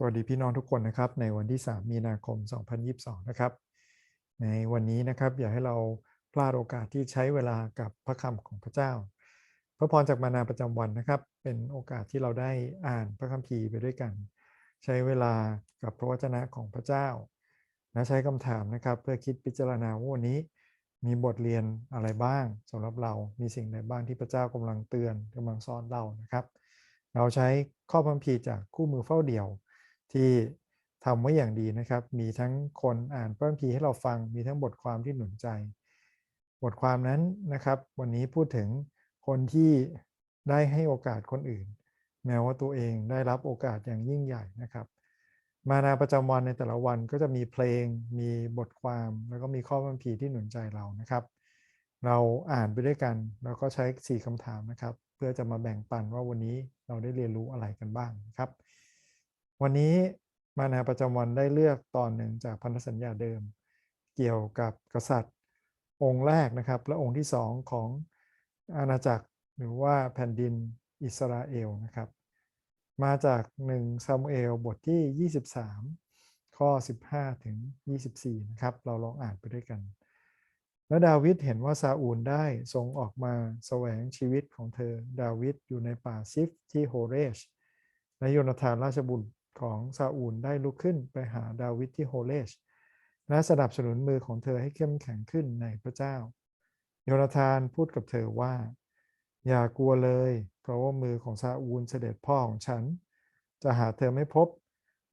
สวัสดีพี่น้องทุกคนนะครับในวันที่ 3 มีนาคม 2022 นะครับ ในวันนี้นะครับอยากให้เราพลาดโอกาสที่ใช้เวลากับพระคำของพระเจ้า พระพรจากมานาประจำวันนะครับ เป็นโอกาสที่เราได้อ่านพระคัมภีร์ไปด้วยกัน ใช้เวลากับพระวจนะของพระเจ้า และใช้คำถามนะครับ เพื่อคิดพิจารณาว่าวันนี้ มีบทเรียนอะไรบ้างสำหรับเรามีสิ่งใดบ้างที่พระเจ้ากำลังเตือนกำลังสอนเรานะครับ เราใช้ข้อพัมพีจากคู่มือเฝ้าเดี่ยว ที่ทำไว้อย่างดีนะครับ มีทั้งคนอ่านเพระคัมภีร์ให้เราฟัง มีทั้งบทความที่หนุนใจ บทความนั้นนะครับ วันนี้พูดถึงคนที่ได้ให้โอกาสคนอื่น แม้ว่าตัวเองได้รับโอกาสอย่างยิ่งใหญ่นะครับ มานาประจำวันในแต่ละวันก็จะมีเพลง มีบทความ แล้วก็มีข้อคัมภีร์ที่หนุนใจเรานะครับ เราอ่านไปด้วยกัน แล้วก็ใช้ 4คำถามนะครับ เพื่อจะมาแบ่งปันว่าวันนี้เราได้เรียนรู้อะไรกันบ้างครับ วันนี้มานาประจำวันได้เลือกตอนหนึ่งจากพันธสัญญาเดิม เกี่ยวกับกษัตริย์ องค์แรกนะครับ และองค์ที่สองของอาณาจักรหรือว่าแผ่นดินอิสราเอลนะครับ มาจาก1ซามูเอลบทที่ 23 ข้อ 15 ถึง 24 นะครับ เราลองอ่านไปด้วยกัน แล้วดาวิดเห็นว่าซาอูลได้ทรงออกมาแสวงชีวิตของเธอ ดาวิดอยู่ในป่าซิฟที่โฮเรชและโยนาธานราชบุตร ของซาอูลได้ลุกขึ้นไปหาดาวิดที่โฮเลชและสนับสนุนมือของเธอให้เข้มแข็งขึ้นในพระเจ้า โยนาธานพูดกับเธอว่า อย่ากลัวเลย เพราะว่ามือของซาอูลเสด็จพ่อของฉัน จะหาเธอไม่พบ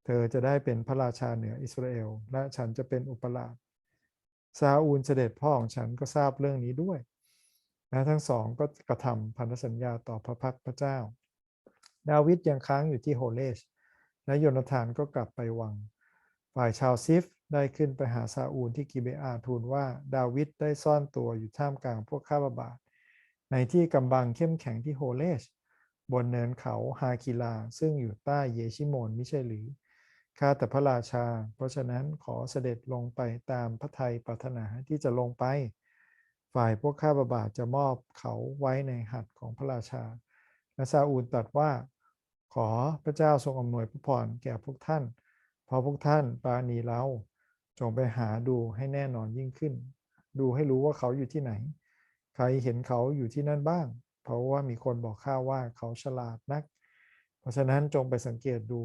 เธอจะได้เป็นพระราชาเหนืออิสราเอล และฉันจะเป็นอุปราชซาอูลเสด็จพ่อของฉันก็ทราบเรื่องนี้ด้วย และทั้งสองก็กระทำพันธสัญญาต่อพระพักพระเจ้า ดาวิดยังค้างอยู่ที่โฮเลช และโยนาธานก็กลับไปวัง ฝ่ายชาวซิฟได้ขึ้นไปหาซาอูลที่กิเบอาทูลว่าดาวิดได้ซ่อนตัวอยู่ท่ามกลางพวกข้าบาท ในที่กำบังเข้มแข็งที่โฮเลช บนเนินเขาฮาคิลา ซึ่งอยู่ใต้เยชิโมนไม่ใช่หรือข้าแต่พระราชา เพราะฉะนั้นขอเสด็จลงไปตามพระทัยปรารถนาที่จะลงไป ฝ่ายพวกข้าบาทจะมอบเขาไว้ในหัตถ์ของพระราชาและซาอูลตรัสว่า ขอพระเจ้าทรงอำนวยพระพรแก่พวกท่าน เพราะพวกท่านปราณีเราจงไปหาดูให้แน่นอนยิ่งขึ้น ดูให้รู้ว่าเขาอยู่ที่ไหน ใครเห็นเขาอยู่ที่นั่นบ้าง เพราะว่ามีคนบอกข้าว่าเขาฉลาดนัก เพราะฉะนั้นจงไปสังเกตดู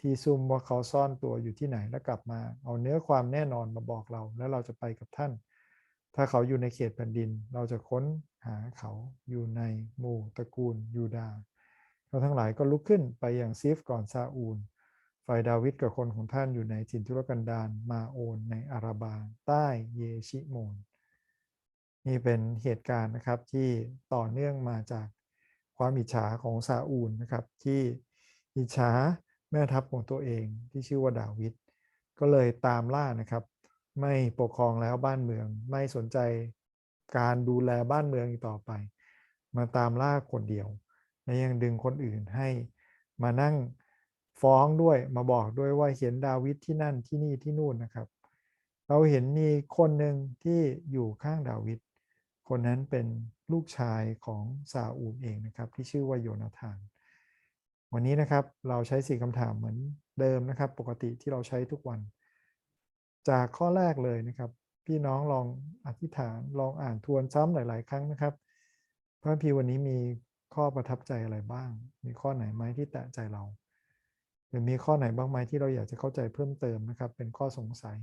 ที่ซุ่มว่าเขาซ่อนตัวอยู่ที่ไหนแล้วกลับมา เอาเนื้อความแน่นอนมาบอกเรา แล้วเราจะไปกับท่าน ถ้าเขาอยู่ในเขตแผ่นดิน เราจะค้นหาเขาอยู่ในหมู่ตระกูลยูดาห์ เราทั้งหลายก็ลุกขึ้นไปอย่างซีฟก่อนซาอูล ฝ่ายดาวิดกับคนของท่านอยู่ในถิ่นทุรกันดารมาโอนในอาราบาใต้เยชิโมน นี่เป็นเหตุการณ์นะครับที่ต่อเนื่องมาจากความอิจฉาของซาอูลนะครับที่อิจฉาแม่ทัพของตัวเองที่ชื่อว่าดาวิดก็เลยตามล่านะครับ ไม่ปกครองแล้วบ้านเมืองไม่สนใจการดูแลบ้านเมืองอีกต่อไป มาตามล่าคนเดียว และยังดึงคนอื่นให้มานั่งฟ้องด้วยมาบอกด้วยว่าเห็นดาวิดที่นั่นที่นี่ที่นู่นนะครับ เราเห็นมีคนหนึ่งที่อยู่ข้างดาวิดคนนั้นเป็นลูกชายของซาอูลเองนะครับ ที่ชื่อว่าโยนาธาน วันนี้นะครับเราใช้สี่คำถามเหมือนเดิมนะครับ ปกติที่เราใช้ทุกวัน จากข้อแรกเลยนะครับ พี่น้องลองอธิษฐานลองอ่านทวนซ้ำหลาย ๆ ครั้งนะครับ พระพีวันนี้มี ข้อประทับใจอะไรบ้าง มีข้อไหนไหมที่แตะใจเราหรือมีข้อไหนบ้างไหมที่เราอยากจะเข้าใจเพิ่มเติมนะครับ เป็นข้อสงสัย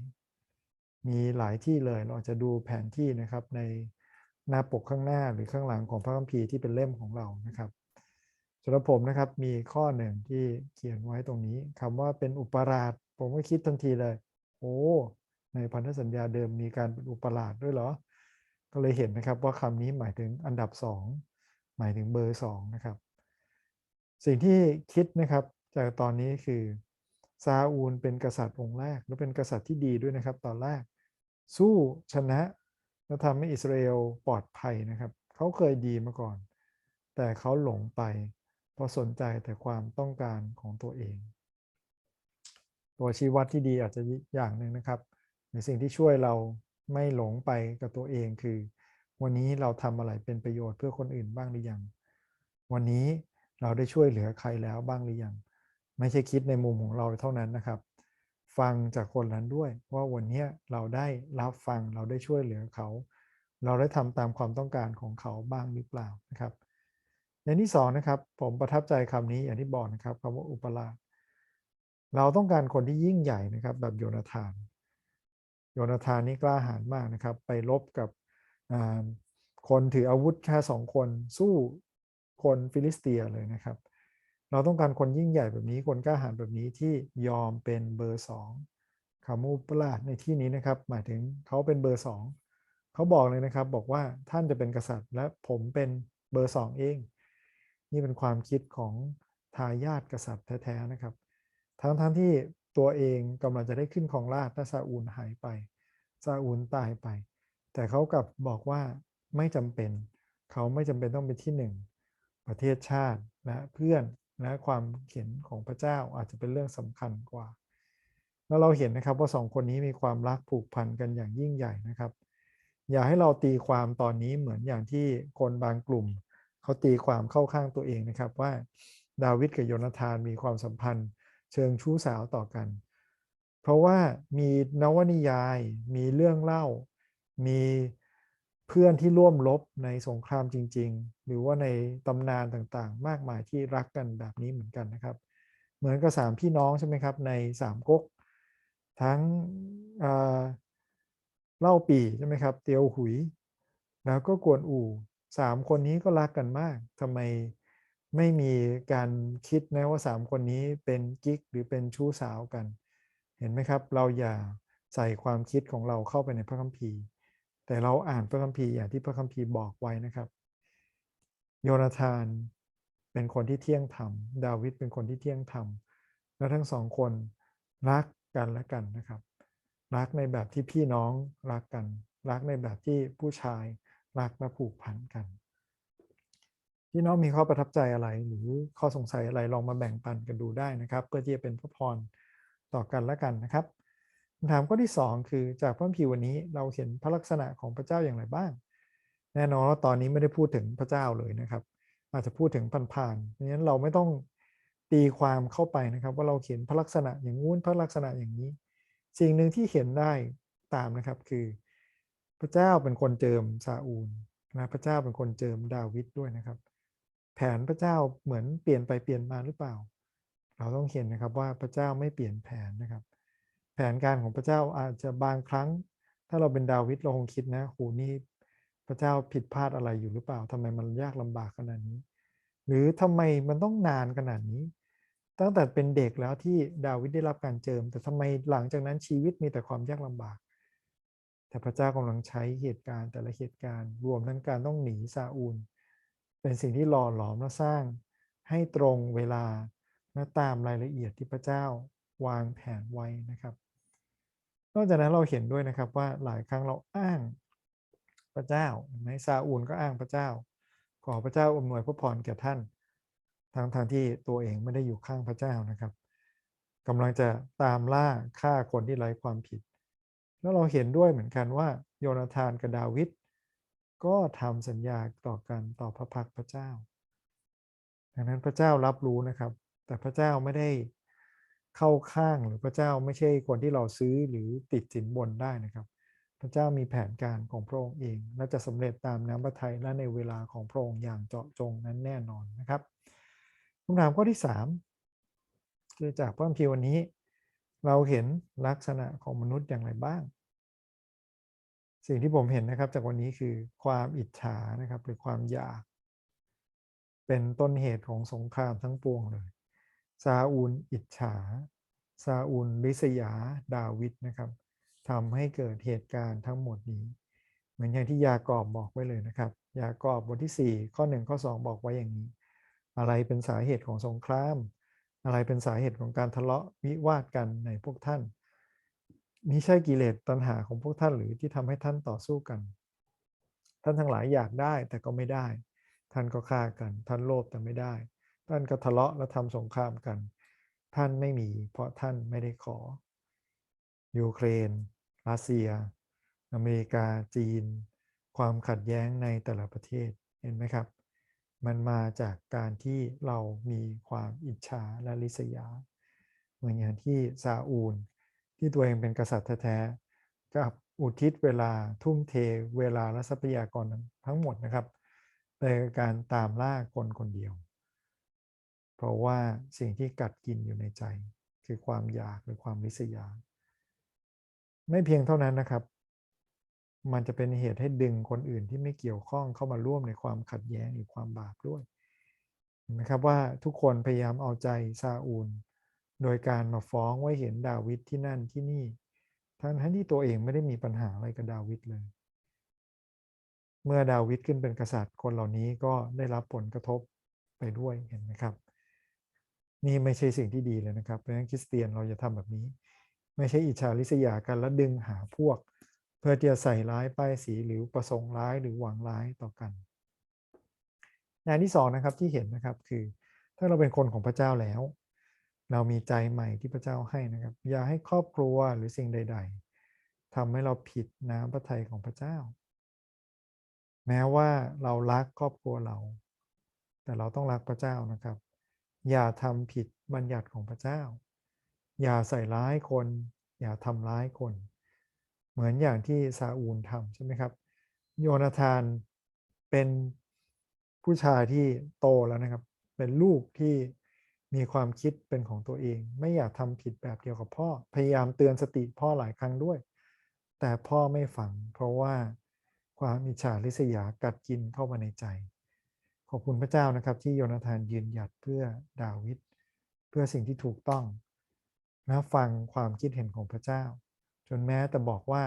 มีหลายที่เลยเราอาจจะดูแผนที่นะครับในหน้าปกข้างหน้าหรือข้างหลังของพระคัมภีร์ที่เป็นเล่มของเรานะครับสำหรับผมนะครับมีข้อหนึ่งที่เขียนไว้ตรงนี้คำว่าเป็นอุปราชผมก็คิดทันทีเลย โอ้ในพันธสัญญาเดิมมีการเป็นอุปราชด้วยเหรอ ก็เลยเห็นนะครับว่าคำนี้หมายถึงอันดับสอง หมายถึงเบอร์สองนะครับ สิ่งที่คิดนะครับจากตอนนี้คือซาอูลเป็นกษัตริย์องค์แรก และเป็นกษัตริย์ที่ดีด้วยนะครับ ตอนแรก สู้ชนะแล้วทำให้อิสราเอลปลอดภัยนะครับ เขาเคยดีมาก่อน แต่เขาหลงไป เพราะสนใจแต่ความต้องการของตัวเอง ตัวชี้วัดที่ดีอาจจะอย่างหนึ่งนะครับในสิ่งที่ช่วยเราไม่หลงไปกับตัวเองคือ วันนี้เราทำอะไรเป็นประโยชน์เพื่อคนอื่นบ้างหรือยัง วันนี้เราได้ช่วยเหลือใครแล้วบ้างหรือยัง ไม่ใช่คิดในมุมของเราเท่านั้นนะครับ ฟังจากคนนั้นด้วยว่าวันนี้เราได้รับฟังเราได้ช่วยเหลือเขา เราได้ทำตามความต้องการของเขาบ้างหรือเปล่านะครับอย่างที่สองนะครับ ผมประทับใจคำนี้อย่างที่บอกนะครับคำว่าอุปราชเราต้องการคนที่ยิ่งใหญ่นะครับ แบบโยนาธาน โยนาธานนี่กล้าหาญมากนะครับ ไปลบกับ คนถืออาวุธแค่สองคนสู้คนฟิลิสเตียเลยนะครับ เราต้องการคนยิ่งใหญ่แบบนี้ คนกล้าหาญแบบนี้ที่ยอมเป็นเบอร์สองคำอุปราในที่นี้นะครับ หมายถึงเขาเป็นเบอร์สองเขาบอกเลยนะครับ บอกว่าท่านจะเป็นกษัตริย์ และผมเป็นเบอร์สองเอง นี่เป็นความคิดของทายาทกษัตริย์แท้ๆนะครับ ทั้งทั้งที่ตัวเองกำลังจะได้ขึ้นของราชถ้าซาอูลหายไปซาอูลตายไป แต่เขากลับบอกว่าไม่จำเป็น เขาไม่จำเป็นต้องเป็นที่หนึ่งประเทศชาติและเพื่อนและความเขียนของพระเจ้าอาจจะเป็นเรื่องสำคัญกว่า แล้วเราเห็นนะครับว่าสองคนนี้มีความรักผูกพันกันอย่างยิ่งใหญ่นะครับ อย่าให้เราตีความตอนนี้เหมือนอย่างที่คนบางกลุ่ม เขาตีความเข้าข้างตัวเองนะครับว่าดาวิดกับโยนาธานมีความสัมพันธ์ เชิงชู้สาวต่อกัน เพราะว่ามีนวนิยายมีเรื่องเล่า มีเพื่อนที่ร่วมรบในสงครามจริง ๆ หรือว่าในตำนานต่างๆ มากมายที่รักกันแบบนี้เหมือนกันนะครับ เหมือนกับสามพี่น้องใช่ไหมครับ ในสามก๊กทั้งเล่าปีใช่ไหมครับ เตียวหุย แล้วก็กวนอู่สามคนนี้ก็รักกันมากทำไมไม่มีการคิดนะว่าสามคนนี้เป็นกิ๊กหรือเป็นชู้สาวกัน เห็นไหมครับ เราอย่าใส่ความคิดของเราเข้าไปในพระคัมภีร์ แต่เราอ่านพระคัมภีร์อย่างที่พระคัมภีร์บอกไว้นะครับ โยนาธานเป็นคนที่เที่ยงธรรม ดาวิดเป็นคนที่เที่ยงธรรม แล้วทั้งสองคนรักกันและกันนะครับ รักในแบบที่พี่น้องรักกัน รักในแบบที่ผู้ชายรักและผูกพันกัน พี่น้องมีข้อประทับใจอะไร หรือข้อสงสัยอะไรลองมาแบ่งปันกันดูได้นะครับ เพื่อที่จะเป็นพระพรต่อกันและกันนะครับ คำถามข้อที่ 2 คือจากพระคัมภีร์วันนี้เราเห็นพระลักษณะของพระเจ้าอย่างไรบ้าง แน่นอนว่าตอนนี้ไม่ได้พูดถึงพระเจ้าเลยนะครับ อาจจะพูดถึงผ่านๆเพราะนั้นเราไม่ต้องตีความเข้าไปนะครับ ว่าเราเขียนพระลักษณะอย่างงู้นพระลักษณะอย่างนี้ สิ่งหนึ่งที่เห็นได้ตามนะครับคือ พระเจ้าเป็นคนเจิมซาอูลนะพระเจ้าเป็นคนเจิมดาวิดด้วยนะครับ แผนพระเจ้าเหมือนเปลี่ยนไปเปลี่ยนมาหรือเปล่า เราต้องเห็นนะครับว่าพระเจ้าไม่เปลี่ยนแผนนะครับ นการของพระเจ้าอาจจะบางครั้ง ถ้าเราเป็นดาวิดเราคงคิดนะโหนี่พระเจ้าผิดพลาดอะไรอยู่หรือเปล่าทำไมมันยากลำบากขนาดนี้ หรือทำไมมันต้องนานขนาดนี้ ตั้งแต่เป็นเด็กแล้วที่ดาวิดได้รับการเจิม แต่ทำไมหลังจากนั้นชีวิตมีแต่ความยากลำบาก แต่พระเจ้ากำลังใช้เหตุการณ์แต่ละเหตุการณ์รวมทั้งการต้องหนีซาอูล เป็นสิ่งที่หล่อหลอมและสร้าง ให้ตรงเวลาและตามรายละเอียดที่พระเจ้าวางแผนไว้นะครับ นอกจากนั้นเราเห็นด้วยนะครับว่าหลายครั้งเราอ้างพระเจ้าในซาอูลก็อ้างพระเจ้า ขอพระเจ้าอำนวยพระพรแก่ท่านทางทางที่ตัวเองไม่ได้อยู่ข้างพระเจ้านะครับกำลังจะตามล่าฆ่าคนที่ไร้ความผิด แล้วเราเห็นด้วยเหมือนกันว่า โยนาธานกับดาวิดก็ทำสัญญาต่อกันต่อพระพักพระเจ้า ดังนั้นพระเจ้ารับรู้นะครับ แต่พระเจ้าไม่ได้ เข้าข้างหรือพระเจ้าไม่ใช่คนที่เราซื้อหรือติดสินบนได้นะครับ พระเจ้ามีแผนการของพระองค์เอง และจะสำเร็จตามน้ำพระทัยและในเวลาของพระองค์อย่างเจาะจงนั้นแน่นอนนะครับคำถามข้อที่ 3 คือจากพระคัมภีร์วันนี้ เราเห็นลักษณะของมนุษย์อย่างไรบ้าง สิ่งที่ผมเห็นนะครับ จากวันนี้คือความอิจฉานะครับ หรือความอยาก เป็นต้นเหตุของสงครามทั้งปวงเลย ซาอูลอิจฉา ซาอูลลิษยาดาวิดนะครับทำให้เกิดเหตุการณ์ทั้งหมดนี้ เหมือนอย่างที่ยากอบบอกไว้เลยนะครับ ยากอบบทที่ 4 ข้อ 1 ข้อ 2 บอกไว้อย่างนี้ อะไรเป็นสาเหตุของสงคราม อะไรเป็นสาเหตุของการทะเลาะวิวาทกันในพวกท่านมิใช่กิเลสตัณหาของพวกท่านหรือที่ทำให้ท่านต่อสู้กัน ท่านทั้งหลายอยากได้แต่ก็ไม่ได้ ท่านก็ฆ่ากัน ท่านโลภแต่ไม่ได้ ท่านก็ทะเลาะและทำสงครามกัน ท่านไม่มี เพราะท่านไม่ได้ขอ ยูเครน รัสเซีย อเมริกา จีน ความขัดแย้งในแต่ละประเทศ เห็นไหมครับ มันมาจากการที่เรามีความอิจฉาและริษยา เหมือนอย่างที่ซาอูล ที่ตัวเองเป็นกษัตริย์แท้ๆกับอุทิศเวลาทุ่มเทเวลาและทรัพยากรทั้งหมดนะครับในการตามล่าคนคนเดียว เพราะว่าสิ่งที่กัดกินอยู่ในใจ คือความอยากหรือความริษยา ไม่เพียงเท่านั้นนะครับ มันจะเป็นเหตุให้ดึงคนอื่นที่ไม่เกี่ยวข้องเข้ามาร่วมในความขัดแย้งหรือความบาปด้วยเห็นไหมครับว่าทุกคนพยายามเอาใจซาอูล โดยการมาฟ้องว่าเห็นดาวิดที่นั่นที่นี่ ทั้งที่ตัวเองไม่ได้มีปัญหาอะไรกับดาวิดเลยเมื่อดาวิดขึ้นเป็นกษัตริย์คนเหล่านี้ก็ได้รับผลกระทบไปด้วยเห็นไหมครับ นี่ไม่ใช่สิ่งที่ดีเลยนะครับ เพราะฉะนั้นคริสเตียนเราจะทำแบบนี้ ไม่ใช่อิจฉาริษยากันแล้วดึงหาพวก เพื่อที่จะใส่ร้ายป้ายสีหรือประสงค์ร้ายหรือหวังร้ายต่อกันงานที่สองนะครับที่เห็นนะครับคือถ้าเราเป็นคนของพระเจ้าแล้ว เรามีใจใหม่ที่พระเจ้าให้นะครับ อย่าให้ครอบครัวหรือสิ่งใด ๆทำให้เราผิดน้ำพระทัยของพระเจ้า แม้ว่าเรารักครอบครัวเรา แต่เราต้องรักพระเจ้านะครับ อย่าทำผิดบัญญัติของพระเจ้า อย่าใส่ร้ายคน อย่าทำร้ายคน เหมือนอย่างที่ซาอูลทำใช่ไหมครับ โยนาธานเป็นผู้ชายที่โตแล้วนะครับ เป็นลูกที่มีความคิดเป็นของตัวเอง ไม่อยากทำผิดแบบเดียวกับพ่อ พยายามเตือนสติพ่อหลายครั้งด้วย แต่พ่อไม่ฟังเพราะว่าความอิจฉาริษยากัดกินเข้ามาในใจ ขอบคุณพระเจ้านะครับ ที่โยนาธานยืนหยัดเพื่อดาวิดเพื่อสิ่งที่ถูกต้องนะฟังความคิดเห็นของพระเจ้า จนแม้แต่บอกว่า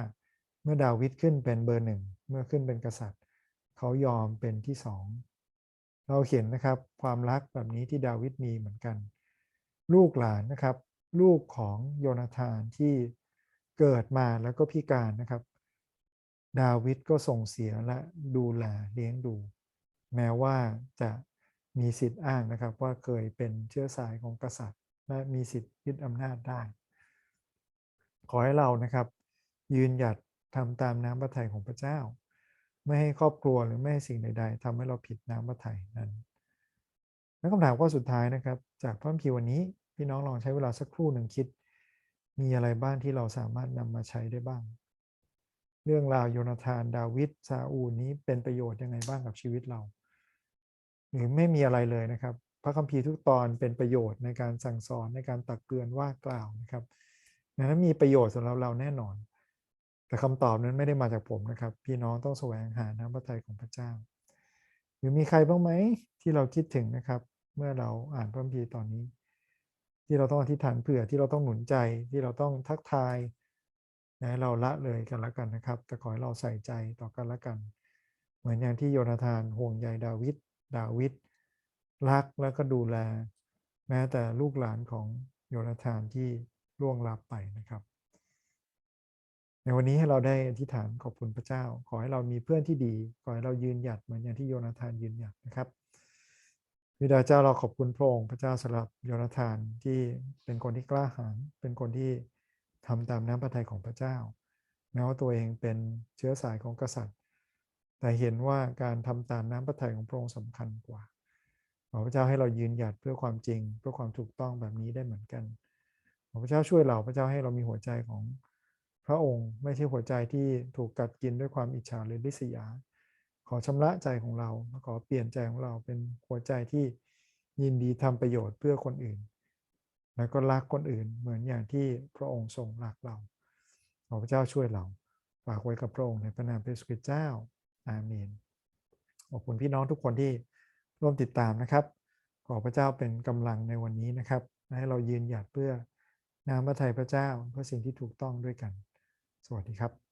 เมื่อดาวิดขึ้นเป็นเบอร์หนึ่งเมื่อขึ้นเป็นกษัตริย์ เขายอมเป็นที่สองเราเห็นนะครับความรักแบบนี้ที่ดาวิดมีเหมือนกัน ลูกหลานนะครับ ลูกของโยนาธานที่เกิดมาแล้วก็พิการนะครับ ดาวิดก็ส่งเสียและดูแลเลี้ยงดู แม้ว่าจะมีสิทธิ์อ้างนะครับว่าเคยเป็นเชื้อสายของกษัตริย์ และมีสิทธิ์ยึดอำนาจได้ ขอให้เรานะครับ ยืนหยัดทำตามน้ำพระทัยของพระเจ้า ไม่ให้ครอบครัวหรือไม่ให้สิ่งใด ๆทำให้เราผิดน้ำพระทัยนั้น แล้วคำถามข้อสุดท้ายนะครับ จากพระคัมภีร์วันนี้พี่น้องลองใช้เวลาสักครู่หนึ่งคิด มีอะไรบ้างที่เราสามารถนำมาใช้ได้บ้าง เรื่องราวโยนาธานดาวิดซาอูนี้เป็นประโยชน์ยังไงบ้างกับชีวิตเรา หรือไม่มีอะไรเลยนะครับ พระคัมภีร์ทุกตอนเป็นประโยชน์ในการสั่งสอนในการตักเตือนว่ากล่าวนะครับนั้นมีประโยชน์สำหรับเราแน่นอน แต่คำตอบนั้นไม่ได้มาจากผมนะครับ พี่น้องต้องแสวงหาน้ำพระทัยของพระเจ้า หรือมีใครบ้างไหมที่เราคิดถึงนะครับ เมื่อเราอ่านพระคัมภีร์ตอนนี้ ที่เราต้องอธิษฐานเผื่อที่เราต้องหนุนใจที่เราต้องทักทายนะเราละเลยกันละกันนะครับ แต่ขอให้เราใส่ใจต่อกันละกัน เหมือนอย่างที่โยนาธานห่วงใยดาวิด ดาวิดรักแล้วก็ดูแล แม้แต่ลูกหลานของโยนาธานที่ล่วงลับไปนะครับ ในวันนี้ให้เราได้อธิษฐานขอบคุณพระเจ้า ขอให้เรามีเพื่อนที่ดี ขอให้เรายืนหยัดเหมือนอย่างที่โยนาธานยืนหยัดนะครับวิดาเจ้าเราขอบคุณพระองค์พระเจ้าสำหรับโยนาธานที่เป็นคนที่กล้าหาญเป็นคนที่ทำตามน้ำพระทัยของพระเจ้าแม้ว่าตัวเองเป็นเชื้อสายของกษัตริย์ แต่เห็นว่าการทำตามน้ำพระทัยของพระองค์สำคัญกว่าขอพระเจ้าให้เรายืนหยัดเพื่อความจริง เพื่อความถูกต้องแบบนี้ได้เหมือนกันขอพระเจ้าช่วยเราพระเจ้าให้เรามีหัวใจของพระองค์ ไม่ใช่หัวใจที่ถูกกัดกินด้วยความอิจฉาหรือริษยา ขอชำระใจของเราขอเปลี่ยนใจของเราเป็นหัวใจที่ยินดีทำประโยชน์เพื่อคนอื่น และก็รักคนอื่นเหมือนอย่างที่พระองค์ทรงรักเราขอพระเจ้าช่วยเราฝากไว้กับพระองค์ในพระนามพระสุริเจ้า อาเมนขอบคุณพี่น้องทุกคนที่ร่วมติดตามนะครับ ขอพระเจ้าเป็นกำลังในวันนี้นะครับ ให้เรายืนหยัดเพื่อนามพระทัยพระเจ้าเพื่อสิ่งที่ถูกต้องด้วยกัน สวัสดีครับ